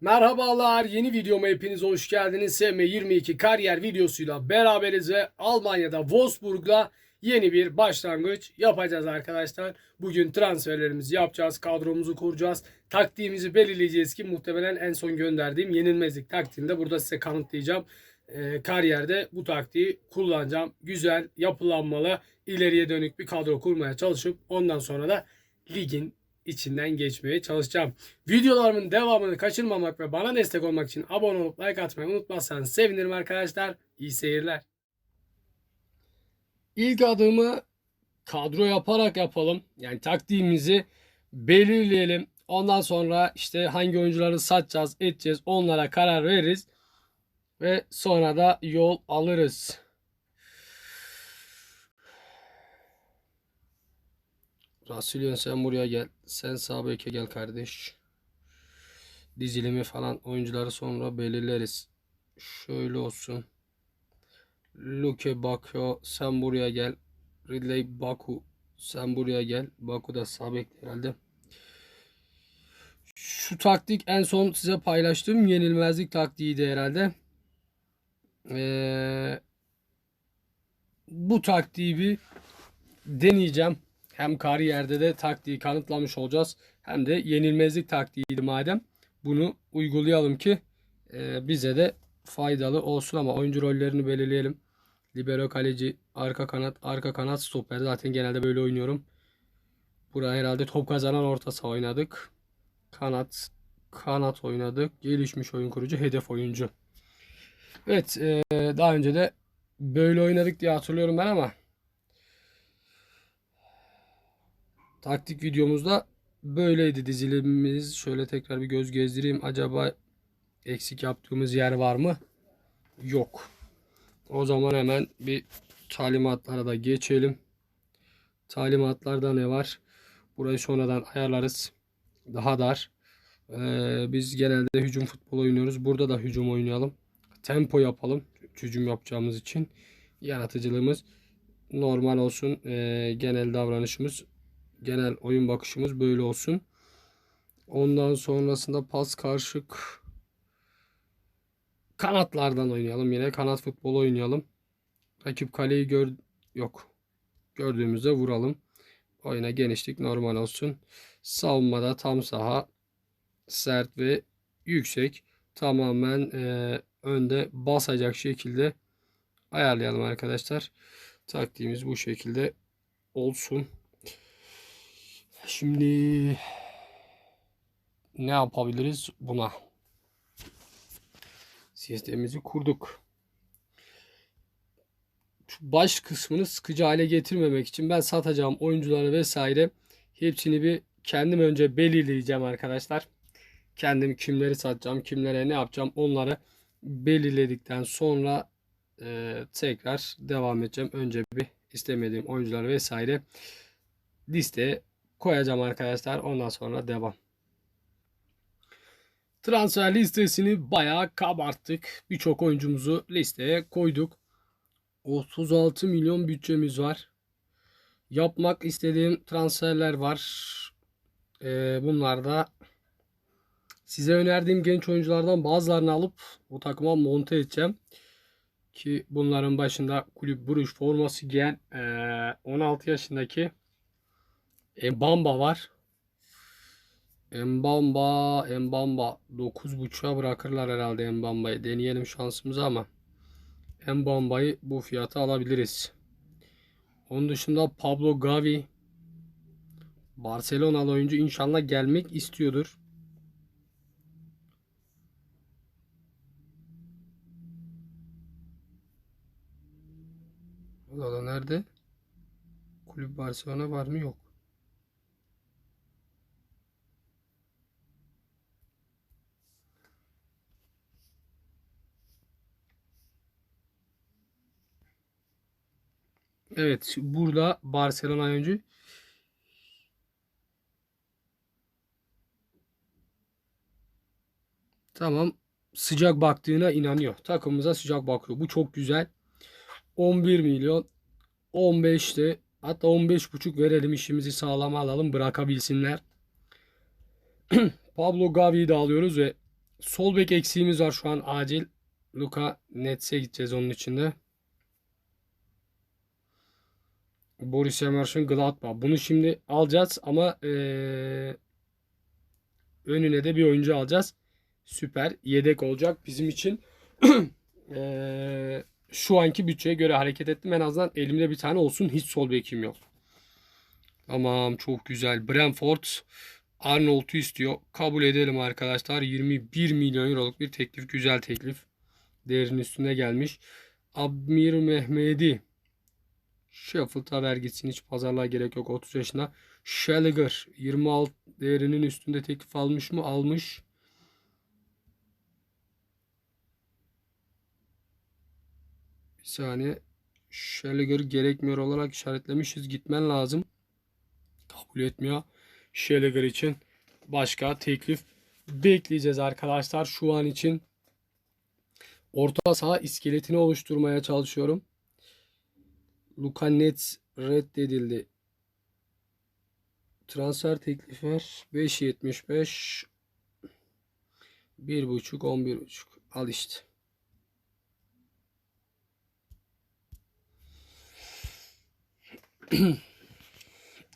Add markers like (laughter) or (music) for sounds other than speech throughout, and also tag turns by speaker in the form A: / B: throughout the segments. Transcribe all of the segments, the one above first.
A: Merhabalar yeni videoma hepiniz hoş geldiniz. SM22 kariyer videosuyla beraberiz ve Almanya'da Wolfsburg'la yeni bir başlangıç yapacağız arkadaşlar. Bugün transferlerimizi yapacağız, kadromuzu kuracağız, taktiğimizi belirleyeceğiz ki muhtemelen en son gönderdiğim yenilmezlik taktiğinde burada size kanıtlayacağım. Ee, kariyerde bu taktiği kullanacağım. Güzel, yapılanmalı, ileriye dönük bir kadro kurmaya çalışıp ondan sonra da ligin içinden geçmeye çalışacağım. Videolarımın devamını kaçırmamak ve bana destek olmak için abone olup like atmayı unutmazsanız sevinirim arkadaşlar. İyi seyirler. İlk adımı kadro yaparak yapalım. Yani taktiğimizi belirleyelim. Ondan sonra işte hangi oyuncuları satacağız, edeceğiz onlara karar veririz. Ve sonra da yol alırız. Rasulyon sen buraya gel. Sen sağ gel kardeş. Dizilimi falan oyuncuları sonra belirleriz. Şöyle olsun. Luke Bakio sen buraya gel. Ridley Baku sen buraya gel. Baku da sağ herhalde. Şu taktik en son size paylaştığım yenilmezlik taktiğiydi herhalde. Ee, bu taktiği bir deneyeceğim. Hem kariyerde de taktiği kanıtlamış olacağız. Hem de yenilmezlik taktiğiydi madem. Bunu uygulayalım ki e, bize de faydalı olsun ama oyuncu rollerini belirleyelim. Libero kaleci, arka kanat, arka kanat stoper. Zaten genelde böyle oynuyorum. Buraya herhalde top kazanan orta saha oynadık. Kanat, kanat oynadık. Gelişmiş oyun kurucu, hedef oyuncu. Evet, e, daha önce de böyle oynadık diye hatırlıyorum ben ama taktik videomuzda böyleydi dizilimimiz. Şöyle tekrar bir göz gezdireyim. Acaba eksik yaptığımız yer var mı? Yok. O zaman hemen bir talimatlara da geçelim. Talimatlarda ne var? Burayı sonradan ayarlarız. Daha dar. Ee, biz genelde hücum futbol oynuyoruz. Burada da hücum oynayalım. Tempo yapalım. Hücum yapacağımız için. Yaratıcılığımız normal olsun. Ee, genel davranışımız genel oyun bakışımız böyle olsun. Ondan sonrasında pas karşık kanatlardan oynayalım. Yine kanat futbolu oynayalım. Rakip kaleyi gör yok. Gördüğümüzde vuralım. Oyuna genişlik normal olsun. Savunmada tam saha sert ve yüksek. Tamamen e, önde basacak şekilde ayarlayalım arkadaşlar. Taktiğimiz bu şekilde olsun. Şimdi ne yapabiliriz buna? Sistemimizi kurduk. Şu baş kısmını sıkıcı hale getirmemek için ben satacağım oyuncuları vesaire hepsini bir kendim önce belirleyeceğim arkadaşlar. Kendim kimleri satacağım, kimlere ne yapacağım onları belirledikten sonra e, tekrar devam edeceğim. Önce bir istemediğim oyuncular vesaire listeye koyacağım arkadaşlar. Ondan sonra devam. Transfer listesini bayağı kabarttık. Birçok oyuncumuzu listeye koyduk. 36 milyon bütçemiz var. Yapmak istediğim transferler var. Ee, bunlar da size önerdiğim genç oyunculardan bazılarını alıp bu takıma monte edeceğim. Ki bunların başında kulüp buruş forması giyen ee, 16 yaşındaki Mbamba var. Mbamba, Mbamba 9.5'a bırakırlar herhalde Mbamba'yı. Deneyelim şansımızı ama Mbamba'yı bu fiyata alabiliriz. Onun dışında Pablo Gavi Barcelonalı oyuncu inşallah gelmek istiyordur. Da nerede? Kulüp Barcelona var mı? Yok. Evet burada Barcelona oyuncu. Tamam. Sıcak baktığına inanıyor. Takımımıza sıcak bakıyor. Bu çok güzel. 11 milyon 15'te hatta 15,5 verelim işimizi sağlama alalım bırakabilsinler. (clears throat) Pablo Gavi'yi de alıyoruz ve Sol bek eksiğimiz var şu an acil. Luka Nets'e gideceğiz onun içinde. Borussia Mönchengladbach. Bunu şimdi alacağız ama eee, önüne de bir oyuncu alacağız. Süper. Yedek olacak bizim için. (clears throat) Eee, şu anki bütçeye göre hareket ettim. En azından elimde bir tane olsun. Hiç sol bekim yok. Tamam çok güzel. Brentford Arnold'u istiyor. Kabul edelim arkadaşlar. 21 milyon euroluk bir teklif. Güzel teklif. Değerinin üstüne gelmiş. Abmir Mehmedi. Sheffield'a ver gitsin. Hiç pazarlığa gerek yok. 30 yaşında. Schalliger 26 değerinin üstünde teklif almış mı? Almış. Bir saniye. Schalliger gerekmiyor olarak işaretlemişiz. Gitmen lazım. Kabul etmiyor. Schalliger için başka teklif bekleyeceğiz arkadaşlar. Şu an için orta saha iskeletini oluşturmaya çalışıyorum. Luka Nets reddedildi. Transfer teklifi var. 5.75 1.5 11.5 al işte. (clears throat)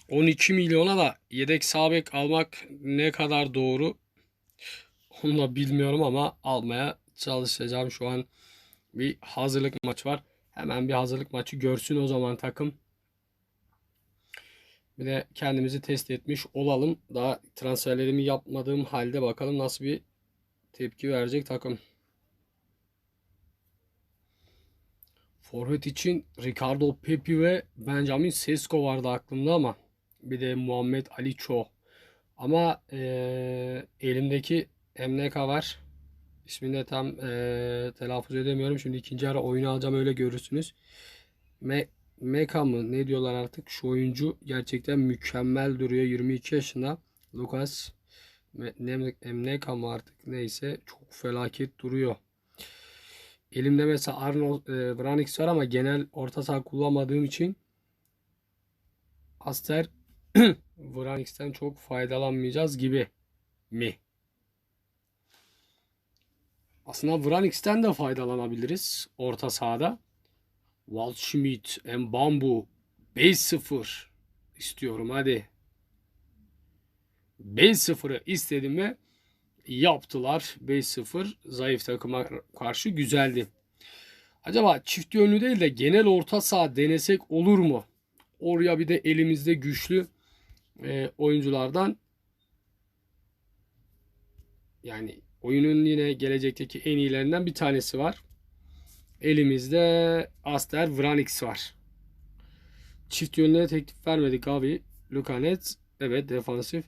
A: ...12 milyona da yedek sağ bek almak ne kadar doğru onu da bilmiyorum ama almaya çalışacağım. Şu an bir hazırlık maç var. Hemen bir hazırlık maçı görsün o zaman takım. Bir de kendimizi test etmiş olalım. Daha transferlerimi yapmadığım halde bakalım nasıl bir tepki verecek takım. Forvet için Ricardo Pepi ve Benjamin Sesko vardı aklımda ama bir de Muhammed Ali Cho. Ama eee, elimdeki MNK var. İsmini de tam eee, telaffuz edemiyorum. Şimdi ikinci ara oyunu alacağım öyle görürsünüz. Me Meka mı ne diyorlar artık. Şu oyuncu gerçekten mükemmel duruyor. 22 yaşında. Lucas Me- Ne- Mneka mı artık neyse çok felaket duruyor. Elimde mesela Arnold e, Branix var ama genel orta saha kullanmadığım için Aster (clears throat) Branix'ten çok faydalanmayacağız gibi mi? Aslında Vranix'ten de faydalanabiliriz orta sahada. Waldschmidt, Mbambu 5-0 istiyorum hadi. 5-0'ı istedim ve yaptılar. 5-0 zayıf takıma karşı güzeldi. Acaba çift yönlü değil de genel orta saha denesek olur mu? Oraya bir de elimizde güçlü e, oyunculardan yani oyunun yine gelecekteki en iyilerinden bir tanesi var. Elimizde Aster Vranix var. Çift yönlere teklif vermedik abi. Lukanet evet defansif.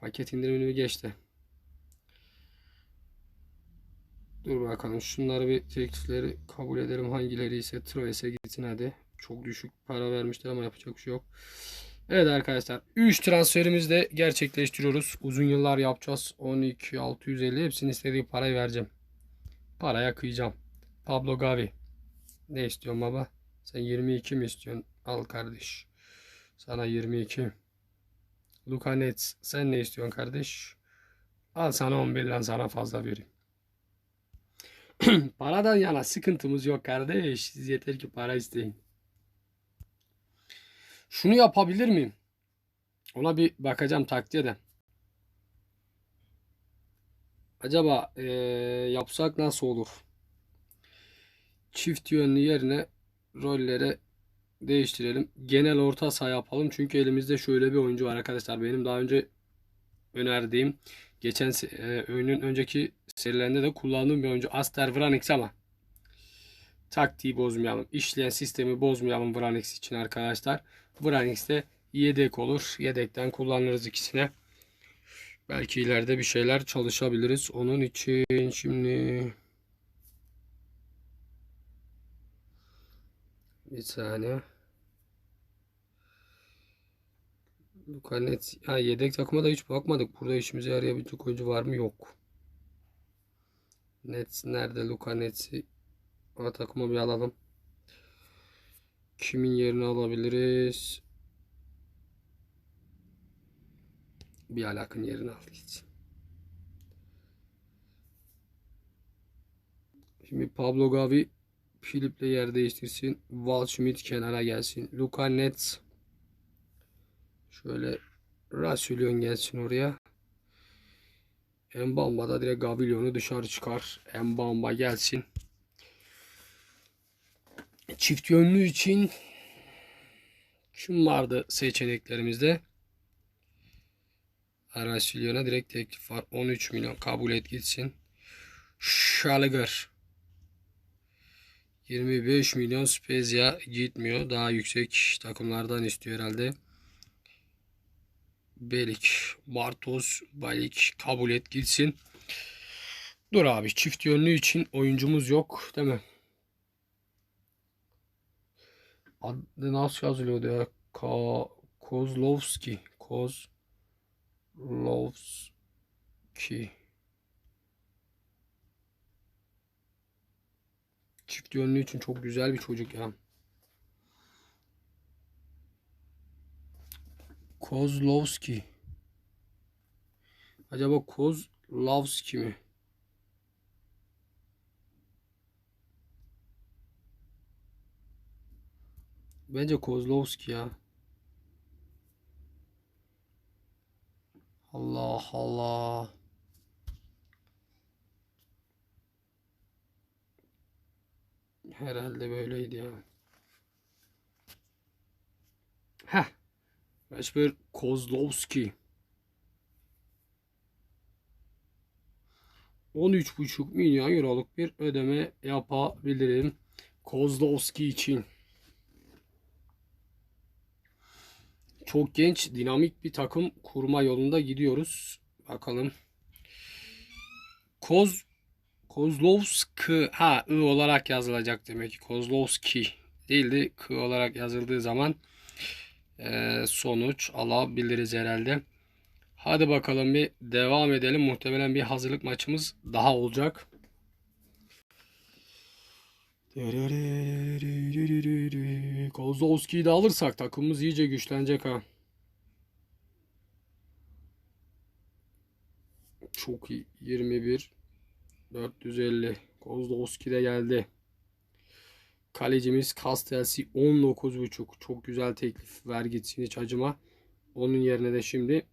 A: Paket indirimini geçti. Dur bakalım şunları bir teklifleri kabul edelim. Hangileri ise Troyes'e gitsin hadi. Çok düşük para vermişler ama yapacak bir şey yok. Evet arkadaşlar 3 transferimizi de gerçekleştiriyoruz. Uzun yıllar yapacağız. 12 650 hepsini istediği parayı vereceğim. Paraya kıyacağım. Pablo Gavi. Ne istiyorsun baba? Sen 22 mi istiyorsun? Al kardeş. Sana 22. Luka Nets. Sen ne istiyorsun kardeş? Al sana 11 lan sana fazla vereyim. (clears throat) Paradan yana sıkıntımız yok kardeş. Siz yeter ki para isteyin. Şunu yapabilir miyim? Ona bir bakacağım taktiğe de. Acaba eee, yapsak nasıl olur? Çift yönlü yerine rolleri değiştirelim. Genel orta saha yapalım. Çünkü elimizde şöyle bir oyuncu var arkadaşlar. Benim daha önce önerdiğim geçen e, oyunun önceki serilerinde de kullandığım bir oyuncu Aster Vranix ama taktiği bozmayalım. İşleyen sistemi bozmayalım Vranix için arkadaşlar. Vranix de yedek olur. Yedekten kullanırız ikisine. Belki ileride bir şeyler çalışabiliriz. Onun için şimdi bir saniye. Luka Net. Ha, yedek takıma da hiç bakmadık. Burada işimize yarayabilecek oyuncu var mı? Yok. Nets nerede? Luka Nets'i o takıma bir alalım. Kimin yerini alabiliriz? Bir alakın yerine al gitsin. Şimdi Pablo Gavi Filip'le yer değiştirsin. Val Schmidt kenara gelsin. Luka Netz şöyle Rasulyon gelsin oraya. Mbamba da direkt Gavilyon'u dışarı çıkar. Mbamba gelsin. Çift yönlü için kim vardı seçeneklerimizde? Rasulion'a direkt teklif var. 13 milyon kabul et gitsin. Schalger 25 milyon Spezia gitmiyor. Daha yüksek takımlardan istiyor herhalde. Belik, Bartos, Balik kabul et gitsin. Dur abi çift yönlü için oyuncumuz yok değil mi? Adı nasıl yazılıyordu ya? Ka Kozlovski. Kozlovski. Çift yönlü için çok güzel bir çocuk ya. Kozlovski. Acaba Kozlovski mi? Bence Kozlovski ya. Allah Allah. Herhalde böyleydi ya. Heh. Kasper Kozlovski. 13,5 milyon euroluk bir ödeme yapabilirim. Kozlovski için. Çok genç, dinamik bir takım kurma yolunda gidiyoruz. Bakalım. Koz Kozlovski ha I olarak yazılacak demek ki. Kozlovski değildi. K olarak yazıldığı zaman e, sonuç alabiliriz herhalde. Hadi bakalım bir devam edelim. Muhtemelen bir hazırlık maçımız daha olacak. Kozlovski'yi de alırsak takımımız iyice güçlenecek ha. Çok iyi. 21 450. Kozlovski de geldi. Kalecimiz Kastelsi 19.5. Çok güzel teklif. Ver gitsin hiç acıma. Onun yerine de şimdi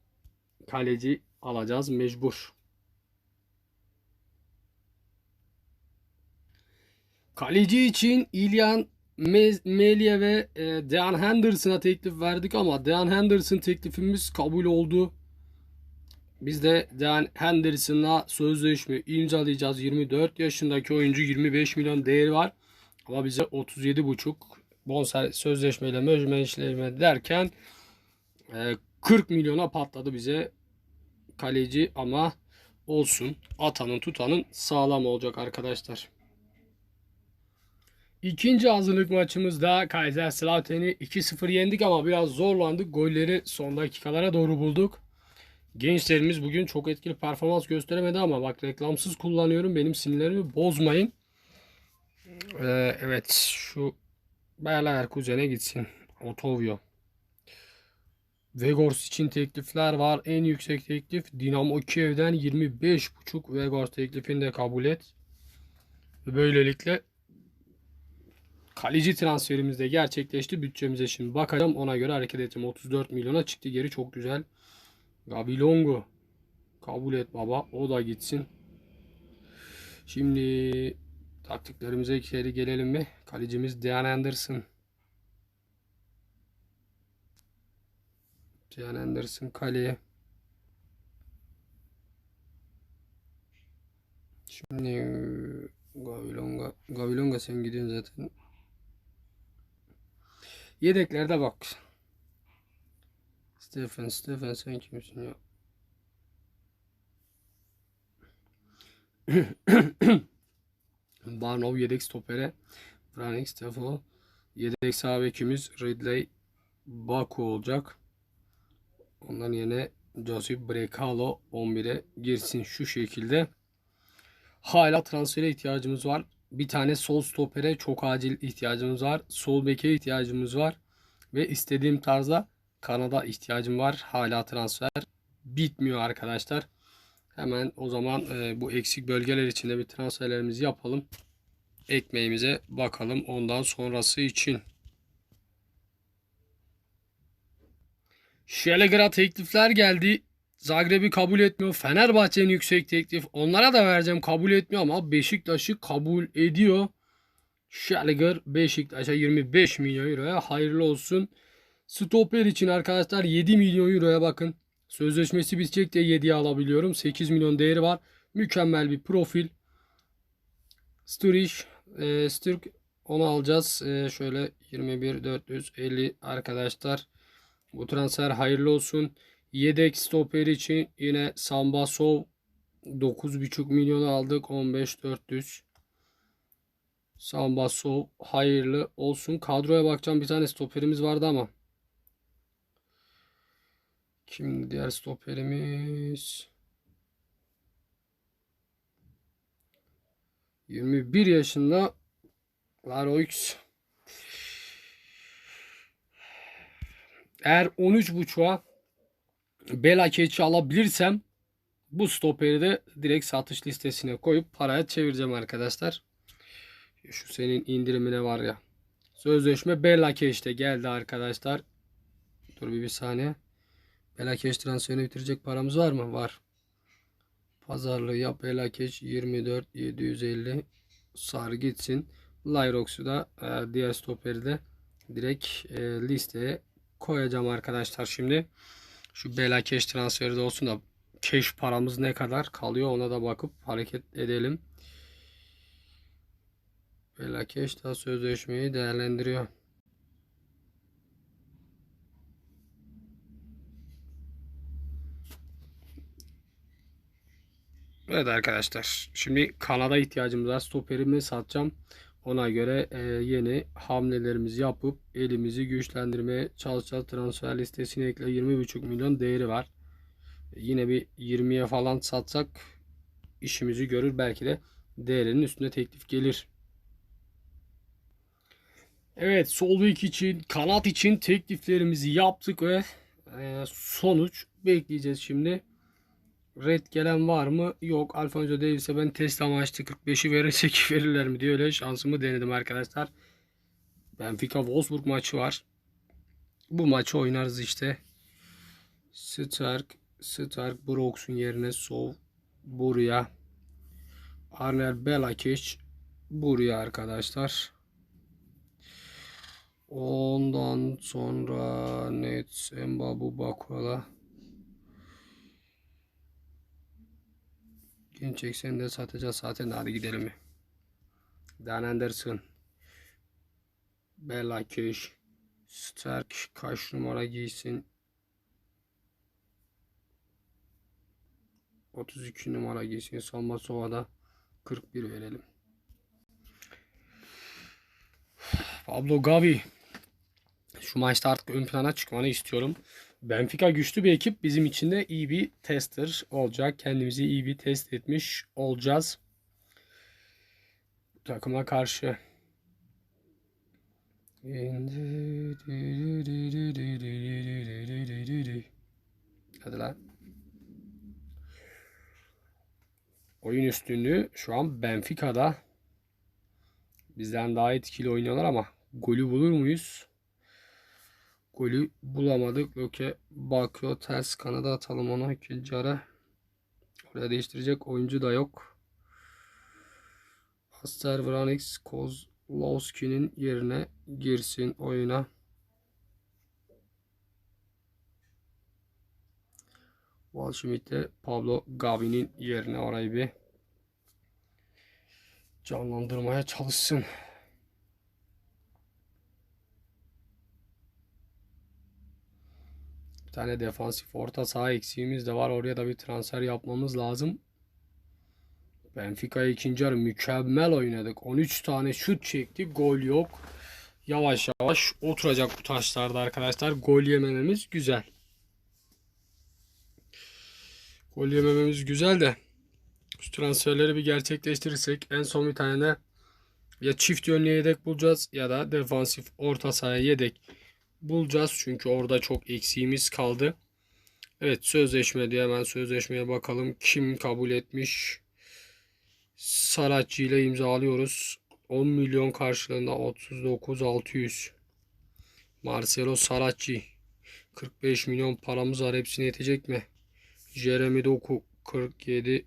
A: kaleci alacağız mecbur. Kaleci için İlyan Melia ve e, Dean Henderson'a teklif verdik ama Dean Henderson teklifimiz kabul oldu. Biz de Dean Henderson'la sözleşme imzalayacağız. 24 yaşındaki oyuncu 25 milyon değeri var. Ama bize 37,5 bonservis sözleşmeyle mecmeşleşme derken e, 40 milyona patladı bize kaleci ama olsun. Atanın tutanın sağlam olacak arkadaşlar. İkinci hazırlık maçımızda Kaiserslautern'i 2-0 yendik ama biraz zorlandık. Golleri son dakikalara doğru bulduk. Gençlerimiz bugün çok etkili performans gösteremedi ama bak reklamsız kullanıyorum. Benim sinirlerimi bozmayın. Ee, evet şu Bayer Leverkusen'e gitsin. Otovio. Vegors için teklifler var. En yüksek teklif Dinamo Kiev'den 25.5 Vegors teklifini de kabul et. Böylelikle kaleci transferimiz de gerçekleşti. Bütçemize şimdi bakacağım. Ona göre hareket edeceğim. 34 milyona çıktı geri. Çok güzel. Gabilongo. Kabul et baba. O da gitsin. Şimdi taktiklerimize geri gelelim mi? Kalecimiz Dean Anderson. Dean Anderson kaleye. Şimdi Gavilonga, Gavilonga sen gidiyorsun zaten. Yedeklerde bak. Stefan, Stefan sen kimsin ya? Barnov yedek stopere. Frank Stefan. Yedek sağ bekimiz Ridley Baku olacak. Ondan yerine Josip Brekalo 11'e girsin şu şekilde. Hala transfere ihtiyacımız var. Bir tane sol stopere çok acil ihtiyacımız var. Sol beke ihtiyacımız var. Ve istediğim tarzda Kanada ihtiyacım var. Hala transfer bitmiyor arkadaşlar. Hemen o zaman e, bu eksik bölgeler içinde bir transferlerimizi yapalım. Ekmeğimize bakalım ondan sonrası için. Şelegra teklifler geldi. Zagreb'i kabul etmiyor. Fenerbahçe'nin yüksek teklif. Onlara da vereceğim kabul etmiyor ama Beşiktaş'ı kabul ediyor. Şelegar Beşiktaş'a 25 milyon euroya hayırlı olsun. Stoper için arkadaşlar 7 milyon euroya bakın. Sözleşmesi bitecek diye 7'ye alabiliyorum. 8 milyon değeri var. Mükemmel bir profil. Sturridge, e, Sturk onu alacağız. E, şöyle 21 450 arkadaşlar. Bu transfer hayırlı olsun. Yedek stoper için yine Sambasov 9,5 milyonu aldık. 15 400. Sambasov hayırlı olsun. Kadroya bakacağım. Bir tane stoperimiz vardı ama. Kim diğer stoperimiz? 21 yaşında Laroix. Eğer 13.5'a Belakeç'i alabilirsem bu stoperi de direkt satış listesine koyup paraya çevireceğim arkadaşlar. Şu senin indirimine var ya. Sözleşme Belakeç'te geldi arkadaşlar. Dur bir, bir saniye. Belakeç transferini bitirecek paramız var mı? Var. Pazarlığı yap. Belakeç 24 750 sar gitsin. Lyrox'u da e, diğer stoperi de direkt e, listeye koyacağım arkadaşlar şimdi. Şu Belakeş transferi de olsun da keş paramız ne kadar kalıyor ona da bakıp hareket edelim. Belakeş daha sözleşmeyi değerlendiriyor. Evet arkadaşlar. Şimdi Kanada ihtiyacımız var. Stoperimi satacağım. Ona göre e, yeni hamlelerimizi yapıp elimizi güçlendirmeye çalışacağız. Transfer listesine ekle 20,5 milyon değeri var. E, yine bir 20'ye falan satsak işimizi görür. Belki de değerinin üstüne teklif gelir. Evet sol bek için kanat için tekliflerimizi yaptık ve e, sonuç bekleyeceğiz şimdi. Red gelen var mı? Yok. Alfonso değilse ben test amaçlı 45'i verecek (laughs) verirler mi diye öyle şansımı denedim arkadaşlar. Benfica Wolfsburg maçı var. Bu maçı oynarız işte. Stark, Stark Brooks'un yerine Sov buraya. Arner Belakic buraya arkadaşlar. Ondan sonra Nets Mbabu Bakola. Gençek seni de satacağız zaten hadi gidelim? Dan Anderson. Bella Kish. Stark kaç numara giysin? 32 numara giysin. Salma Sova'da 41 verelim. Pablo Gavi. Şu maçta artık ön plana çıkmanı istiyorum. Benfica güçlü bir ekip. Bizim için de iyi bir tester olacak. Kendimizi iyi bir test etmiş olacağız. Bu takıma karşı. Hadi lan. Oyun üstünlüğü şu an Benfica'da. Bizden daha etkili oynuyorlar ama golü bulur muyuz? Golü bulamadık. Loke bakıyor. Ters kanada atalım onu. İkinci ara. Oraya değiştirecek oyuncu da yok. Aster Vranix Kozlowski'nin yerine girsin oyuna. Waldschmidt de Pablo Gavi'nin yerine orayı bir canlandırmaya çalışsın. Bir tane defansif orta saha eksiğimiz de var. Oraya da bir transfer yapmamız lazım. Benfica'ya ikinci yarı mükemmel oynadık. 13 tane şut çektik. Gol yok. Yavaş yavaş oturacak bu taşlarda arkadaşlar. Gol yemememiz güzel. Gol yemememiz güzel de şu transferleri bir gerçekleştirirsek en son bir tane ya çift yönlü yedek bulacağız ya da defansif orta sahaya yedek bulacağız. Çünkü orada çok eksiğimiz kaldı. Evet sözleşme diye hemen sözleşmeye bakalım. Kim kabul etmiş? Saracchi ile imzalıyoruz. 10 milyon karşılığında 39 600. Marcelo Saracchi 45 milyon paramız var. Hepsine yetecek mi? Jeremy Doku 47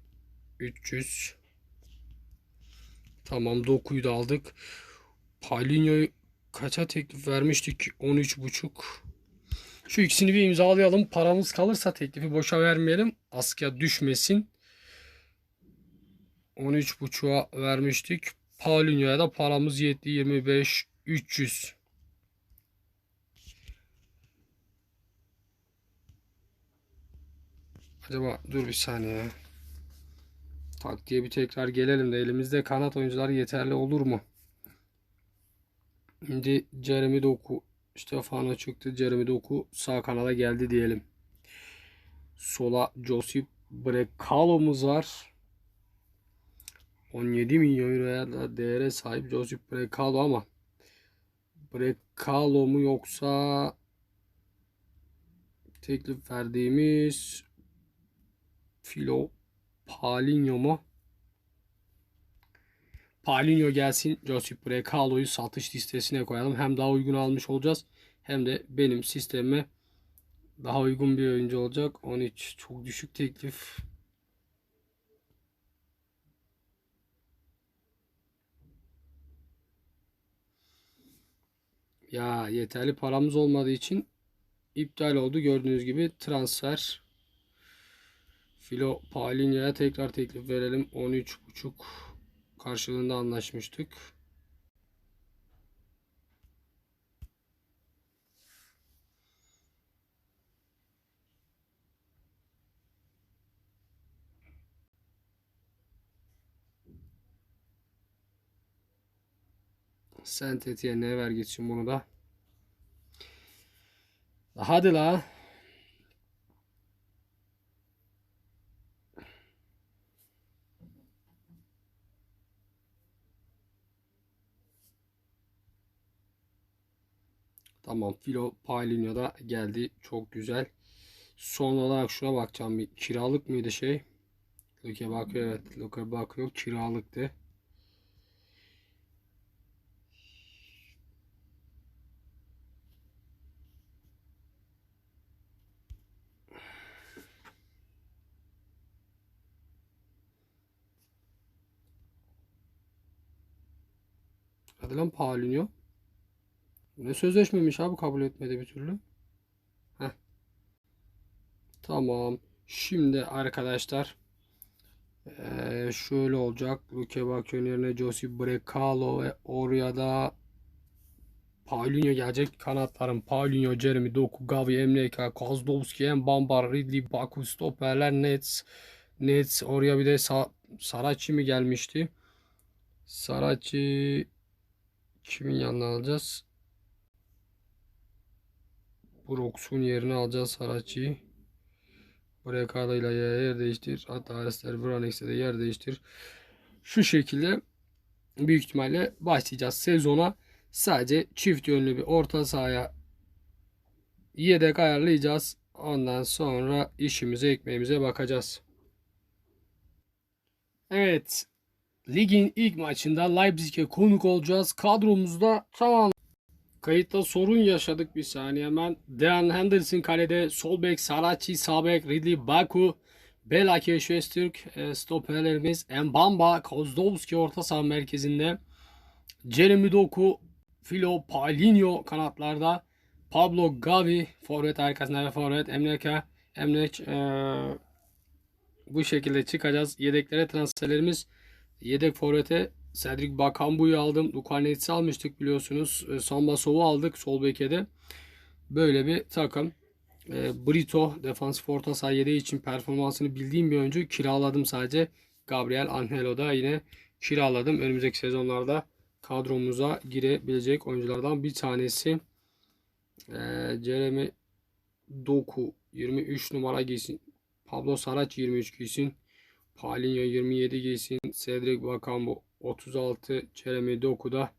A: 300. Tamam Doku'yu da aldık. Paulinho'yu kaça teklif vermiştik? 13,5. Şu ikisini bir imzalayalım. Paramız kalırsa teklifi boşa vermeyelim. Askıya düşmesin. 13.5'a vermiştik. Paulinho'ya da paramız yetti. 25 300. Acaba dur bir saniye. Taktiğe bir tekrar gelelim de elimizde kanat oyuncuları yeterli olur mu? Şimdi Jeremy Doku Stefano çıktı. Jeremy Doku sağ kanada geldi diyelim. Sola Josip Brekalo'muz var. 17 milyon euroya da değere sahip Josip Brekalo ama Brekalo mu yoksa teklif verdiğimiz Filo Paulinho mu? Paulinho gelsin. Josip Brekalo'yu satış listesine koyalım. Hem daha uygun almış olacağız. Hem de benim sistemime daha uygun bir oyuncu olacak. 13 çok düşük teklif. Ya yeterli paramız olmadığı için iptal oldu. Gördüğünüz gibi transfer. Filo Paulinho'ya tekrar teklif verelim. 13.5 karşılığında anlaşmıştık. Saint Etienne'e ver gitsin bunu da. Hadi la. Tamam. Filo Paulinho da geldi. Çok güzel. Son olarak şuna bakacağım. Bir kiralık mıydı şey? Luke bakıyor. Evet. Luke bakıyor. Kiralıktı. Hadi lan Paulinho. Ne sözleşmemiş abi kabul etmedi bir türlü. Heh. Tamam. Şimdi arkadaşlar eee, şöyle olacak. Luke Bakyon yerine Josip Brekalo ve oraya da Paulinho gelecek. Kanatların Paulinho, Jeremy Doku, Gavi, Emreka, Kozlowski, Mbamba, Ridley, Baku, stoperler, Nets. Nets oraya bir de Sa Saracchi mi gelmişti? Saracchi kimin yanına alacağız? Brooks'un yerini alacağız Saracchi'yi. Brekalo ile yer değiştir. Hatta Aresler Vranex'e de yer değiştir. Şu şekilde büyük ihtimalle başlayacağız sezona. Sadece çift yönlü bir orta sahaya yedek ayarlayacağız. Ondan sonra işimize ekmeğimize bakacağız. Evet. Ligin ilk maçında Leipzig'e konuk olacağız. Kadromuzda tamam. Kayıtta sorun yaşadık bir saniye hemen. Dean Henderson kalede, sol bek Saracchi, sağ bek Ridley Baku, Belaki Şestürk, e, stoperlerimiz Mbamba, Kozlowski orta saha merkezinde. Jeremy Doku, Filo Paulinho kanatlarda. Pablo Gavi forvet arkasında ve forvet Emreka Emreç e, bu şekilde çıkacağız. Yedeklere transferlerimiz yedek forvete Cedric Bakambu'yu aldım. Lukanets'i almıştık biliyorsunuz. E, Samba Sov'u aldık sol bekede. Böyle bir takım. E, Brito defansif orta saha için performansını bildiğim bir oyuncu. Kiraladım sadece. Gabriel Angelo da yine kiraladım. Önümüzdeki sezonlarda kadromuza girebilecek oyunculardan bir tanesi. E, Jeremy Doku 23 numara giysin. Pablo Sarac 23 giysin. Paulinho 27 giysin. Cedric Bakambu 36 Jeremy Doku'da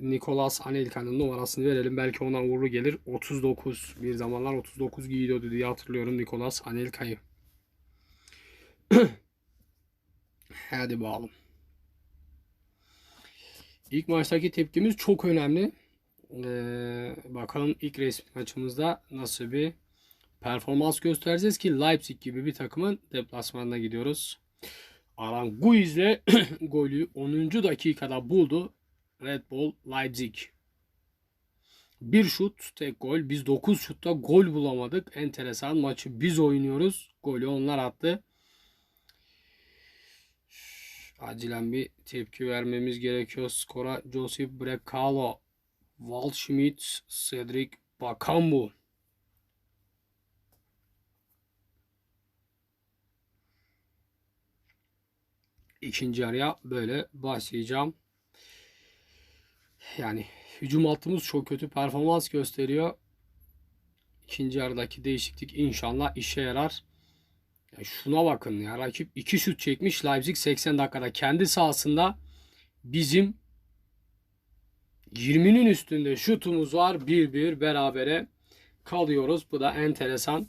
A: Nikolas Anelka'nın numarasını verelim. Belki ona uğurlu gelir. 39. Bir zamanlar 39 giyiyordu diye hatırlıyorum Nikolas Anelka'yı. (clears throat) Hadi bakalım. İlk maçtaki tepkimiz çok önemli. Ee, bakalım ilk resmi maçımızda nasıl bir performans göstereceğiz ki Leipzig gibi bir takımın deplasmanına gidiyoruz. Aranguiz'le (clears throat) golü 10. dakikada buldu Red Bull Leipzig. Bir şut, tek gol. Biz 9 şutta gol bulamadık. Enteresan maçı biz oynuyoruz. Golü onlar attı. Acilen bir tepki vermemiz gerekiyor. Skora Josip Brekalo, Waldschmidt, Cedric Bakambu. İkinci yarıya böyle başlayacağım. Yani hücum hattımız çok kötü performans gösteriyor. İkinci yarıdaki değişiklik inşallah işe yarar. Ya şuna bakın ya rakip 2 şut çekmiş Leipzig 80 dakikada kendi sahasında bizim 20'nin üstünde şutumuz var 1-1 berabere kalıyoruz. Bu da enteresan.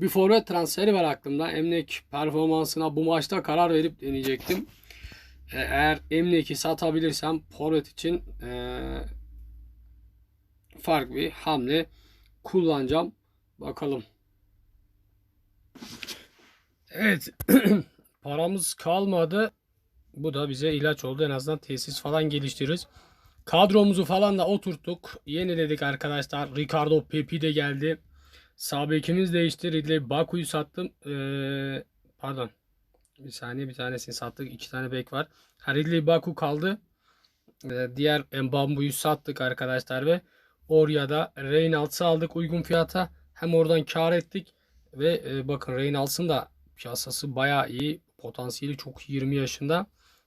A: Bir forvet transferi var aklımda. Emnek performansına bu maçta karar verip deneyecektim. E, Eğer Emlek'i satabilirsem forvet için e, farklı bir hamle kullanacağım. Bakalım. Evet. (clears throat) Paramız kalmadı. Bu da bize ilaç oldu. En azından tesis falan geliştiririz. Kadromuzu falan da oturttuk. Yeniledik arkadaşlar. Ricardo Pepi de geldi. Sağ bekimiz değişti. Ridley Baku'yu sattım. Ee, pardon. Bir saniye bir tanesini sattık. İki tane bek var. Ha, Ridley Baku kaldı. Ee, diğer Mbambu'yu sattık arkadaşlar ve oraya da Reynolds'ı aldık uygun fiyata. Hem oradan kar ettik ve e, bakın Reynolds'ın da piyasası bayağı iyi. Potansiyeli çok 20 yaşında.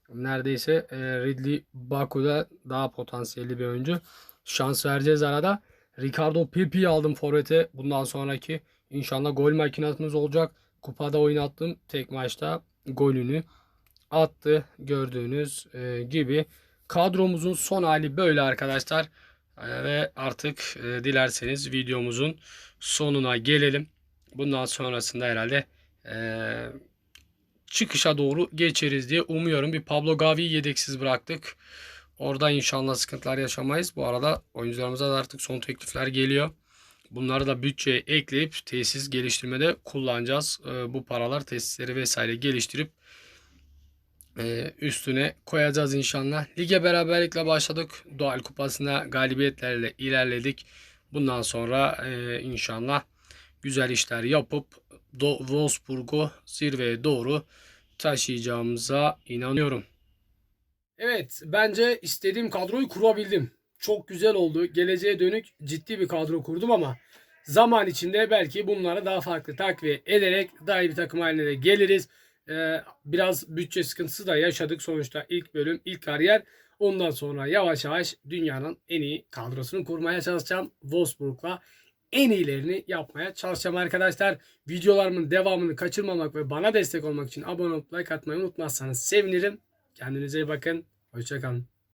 A: Neredeyse e, Ridley Baku'da daha potansiyelli bir oyuncu. Şans vereceğiz arada. Ricardo Pepi'yi aldım forvete. Bundan sonraki inşallah gol makinatımız olacak. Kupada oynattım. Tek maçta golünü attı. Gördüğünüz e, gibi. Kadromuzun son hali böyle arkadaşlar. E, ve artık e, dilerseniz videomuzun sonuna gelelim. Bundan sonrasında herhalde çıkışa doğru geçeriz diye umuyorum. Bir Pablo Gavi'yi yedeksiz bıraktık. Orada inşallah sıkıntılar yaşamayız. Bu arada oyuncularımıza da artık son teklifler geliyor. Bunları da bütçeye ekleyip tesis geliştirmede kullanacağız. Ee, bu paralar tesisleri vesaire geliştirip e, üstüne koyacağız inşallah. Lige beraberlikle başladık. Doğal kupasına galibiyetlerle ilerledik. Bundan sonra e, inşallah güzel işler yapıp Wolfsburg'u zirveye doğru taşıyacağımıza inanıyorum. Evet bence istediğim kadroyu kurabildim. Çok güzel oldu. Geleceğe dönük ciddi bir kadro kurdum ama zaman içinde belki bunları daha farklı takviye ederek daha iyi bir takım haline de geliriz. Ee, biraz bütçe sıkıntısı da yaşadık sonuçta ilk bölüm, ilk kariyer. Ondan sonra yavaş yavaş dünyanın en iyi kadrosunu kurmaya çalışacağım. Wolfsburg'la en iyilerini yapmaya çalışacağım arkadaşlar. Videolarımın devamını kaçırmamak ve bana destek olmak için abone olup like atmayı unutmazsanız sevinirim. Kendinize iyi bakın. Hoşçakalın.